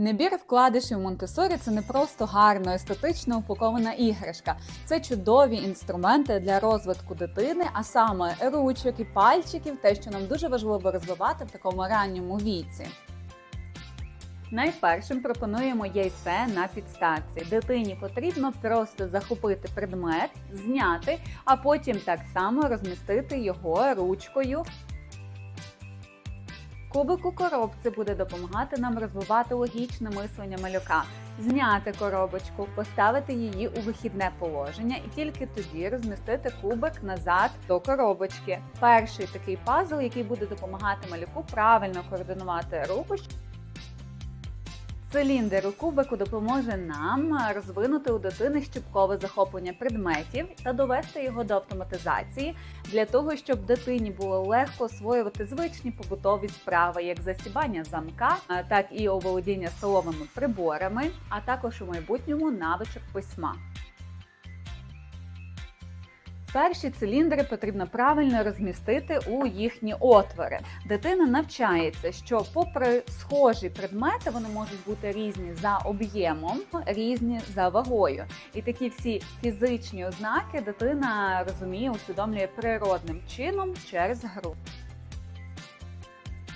Набір вкладишів Монтесорі це не просто гарно естетично упакована іграшка. Це чудові інструменти для розвитку дитини, а саме ручок і пальчиків, те, що нам дуже важливо розвивати в такому ранньому віці. Найпершим пропонуємо яйце на підставці. Дитині потрібно просто захопити предмет, зняти, а потім так само розмістити його ручкою. Кубик у коробці буде допомагати нам розвивати логічне мислення малюка. Зняти коробочку, поставити її у вихідне положення і тільки тоді розмістити кубик назад до коробочки. Перший такий пазл, який буде допомагати малюку правильно координувати руку. Циліндр у кубику допоможе нам розвинути у дитини щіпкове захоплення предметів та довести його до автоматизації для того, щоб дитині було легко освоювати звичні побутові справи, як засібання замка, так і оволодіння соловими приборами, а також у майбутньому навичок письма. Перші циліндри потрібно правильно розмістити у їхні отвори. Дитина навчається, що, попри схожі предмети, вони можуть бути різні за об'ємом, різні за вагою. І такі всі фізичні ознаки дитина розуміє, усвідомлює природним чином через гру.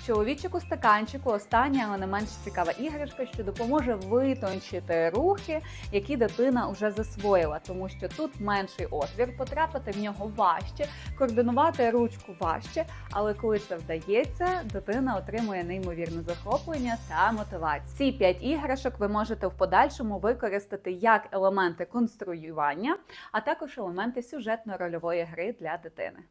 Чоловічику стаканчику остання, але не менш цікава іграшка, що допоможе витончити рухи, які дитина вже засвоїла, тому що тут менший отвір, потрапити в нього важче, координувати ручку важче. Але коли це вдається, дитина отримує неймовірне захоплення та мотивацію. Ці п'ять іграшок ви можете в подальшому використати як елементи конструювання, а також елементи сюжетно-рольової гри для дитини.